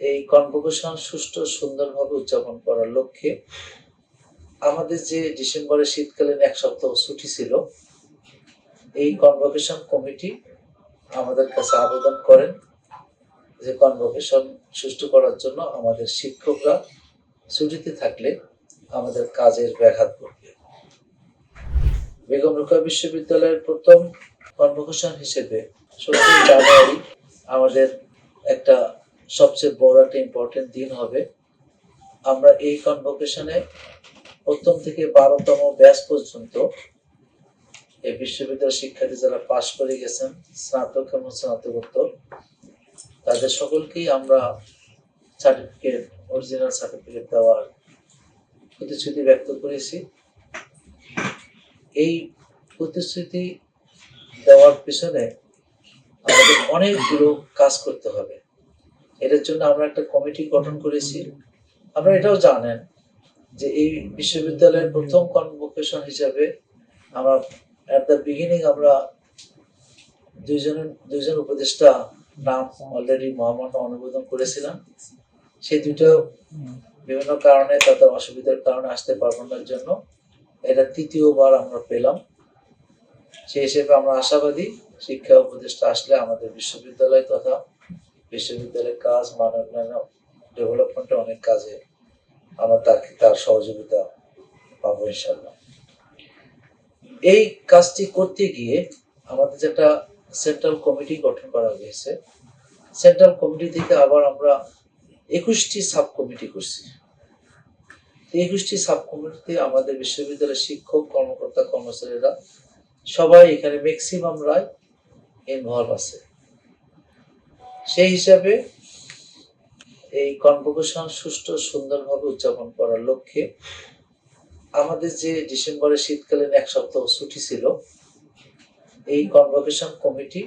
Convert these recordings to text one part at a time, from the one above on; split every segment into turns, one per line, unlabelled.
এই কনভোকেশন সুষ্ঠু সুন্দরভাবে উদযাপন করার লক্ষ্যে আমাদের যে ডিসেম্বরের শীতকালীন এক সপ্তাহ ছুটি ছিল, এই কনভোকেশন কমিটি আমাদের কাছে আবেদন করেন যে কনভোকেশন সুষ্ঠু করার জন্য আমাদের শিক্ষকরা ছুটিতে থাকলে আমাদের কাজের ব্যাঘাত ঘটবে। বেগম রোকেয়া বিশ্ববিদ্যালয়ের প্রথম কনভোকেশন হিসেবে সতেরোই জানুয়ারি আমাদের একটা সবচেয়ে বড় একটা ইম্পর্টেন্ট দিন হবে। আমরা এই কনভোকেশনে প্রথম থেকে বারোতম ব্যাচ পর্যন্ত এই বিশ্ববিদ্যালয়ের শিক্ষার্থী যারা পাশ করে গেছেন, স্নাতক এবং স্নাতকোত্তর, তাদের সকলকেই আমরা সার্টিফিকেট অরিজিনাল সার্টিফিকেট দেওয়ার প্রতিশ্রুতি ব্যক্ত করেছি। এই প্রতিশ্রুতি দেওয়ার পিছনে আমাদের অনেকগুলো কাজ করতে হবে। এটার জন্য আমরা একটা কমিটি গঠন করেছি। আপনারা এটাও জানেন যে এই বিশ্ববিদ্যালয়ের প্রথম কনভোকেশন হিসাবে আমরা অ্যাট দ্য বিগিনিং আমরা দুইজনের, দুইজন উপদেষ্টা নাম অলরেডি মহামান্য অনুমোদন করেছিলাম। সেই দুটো বিভিন্ন কারণে তাদের অসুবিধার কারণে আসতে পারব না জন্য। এটা তৃতীয়বার আমরা পেলাম। সেই হিসেবে আমরা আশাবাদী শিক্ষা উপদেষ্টা আসলে আমাদের বিশ্ববিদ্যালয় তথা বিশ্ববিদ্যালয়ের কাজ মানব ডেভেলপমেন্টে অনেক কাজে আমরা তাকে তার সহযোগিতা পাবো ইনশাল্লাহ এই কাজটি করতে গিয়ে আমাদের যেটা সেন্ট্রাল কমিটি গঠন করা হয়েছে সেন্ট্রাল কমিটি থেকে আবার আমরা একুশটি সাব কমিটি করছি। একুশটি সাব কমিটিতে আমাদের বিশ্ববিদ্যালয়ের শিক্ষক, কর্মকর্তা, কর্মচারীরা সবাই এখানে ম্যাক্সিমাম রায় ইনভলভ আছে। সেই হিসাবে এই কনভোকেশন সুষ্ঠু সুন্দরভাবে উদযাপন করার লক্ষ্যে আমাদের যে ডিসেম্বরের শীতকালীন এক সপ্তাহ ছুটি ছিল, এই কনভোকেশন কমিটি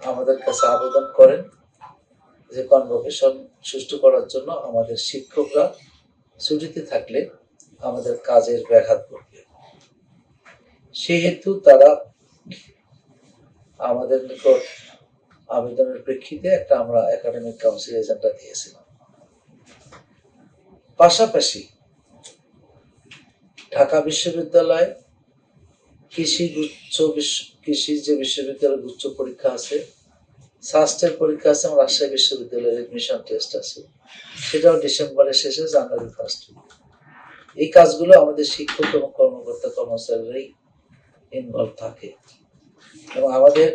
আমাদের কাছে আবেদন করেন যে কনভোকেশন সুষ্ঠু করার জন্য আমাদের শিক্ষকরা ছুটিতে থাকলে আমাদের কাজের ব্যাঘাত ঘটবে। সেহেতু তারা আমাদের নিকট আবেদনের প্রেক্ষিতে একটা আমরা একাডেমিক কাউন্সিল এজেন্ডা দিয়েছিলাম। পাশাপাশি ঢাকা বিশ্ববিদ্যালয় কৃষি গুচ্ছ কৃষি যে বিশ্ববিদ্যালয়ের গুচ্ছ পরীক্ষা আছে সাস্টের পরীক্ষা আছে, এবং রাজশাহী বিশ্ববিদ্যালয়ের এডমিশন টেস্ট আছে। সেটাও ডিসেম্বরের শেষে জানুয়ারি ফার্স্ট এই কাজগুলো আমাদের শিক্ষক এবং কর্মকর্তা কর্মচারীরাই ইনভলভ থাকে। এবং আমাদের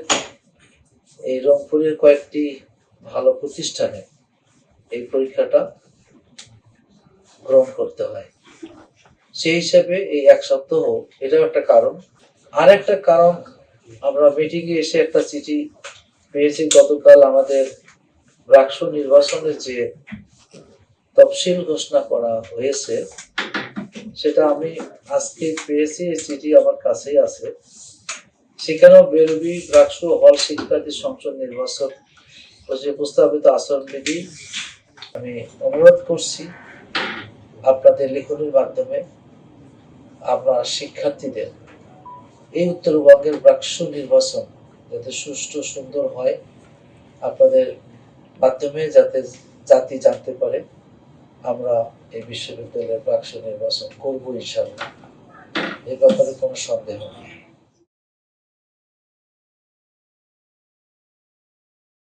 এই রংপুরের কয়েকটি ভালো প্রতিষ্ঠানে এই পরীক্ষাটা গ্রহণ করতে হয়। সেই হিসাবে এই এক সপ্তাহ এটাও একটা কারণ। আর একটা কারণ, আমরা মিটিংয়ে এসে একটা চিঠি পেয়েছি, গতকাল আমাদের রাষ্ট্র নির্বাচনের যে তফসিল ঘোষণা করা হয়েছে, সেটা আমি আজকে পেয়েছি, এই চিঠি আমার কাছেই আছে। সেখানেও বেরবি রাষ্ট্র হল শিক্ষার্থী সংসদ নির্বাচন প্রস্তাবিত আচরণবিধি আমি অনুরোধ করছি আপনাদের লেখনের মাধ্যমে আপনার শিক্ষার্থীদের এই উত্তরবঙ্গের ব্রাক্ষ নির্বাচন যাতে সুষ্ঠু সুন্দর হয় আপনাদের মাধ্যমে যাতে জাতি জানতে পারে, আমরা এই বিশ্ববিদ্যালয়ের ব্রাক্ষ নির্বাচন করব ইনশাল্লাহ এ ব্যাপারে কোনো সন্দেহ নেই।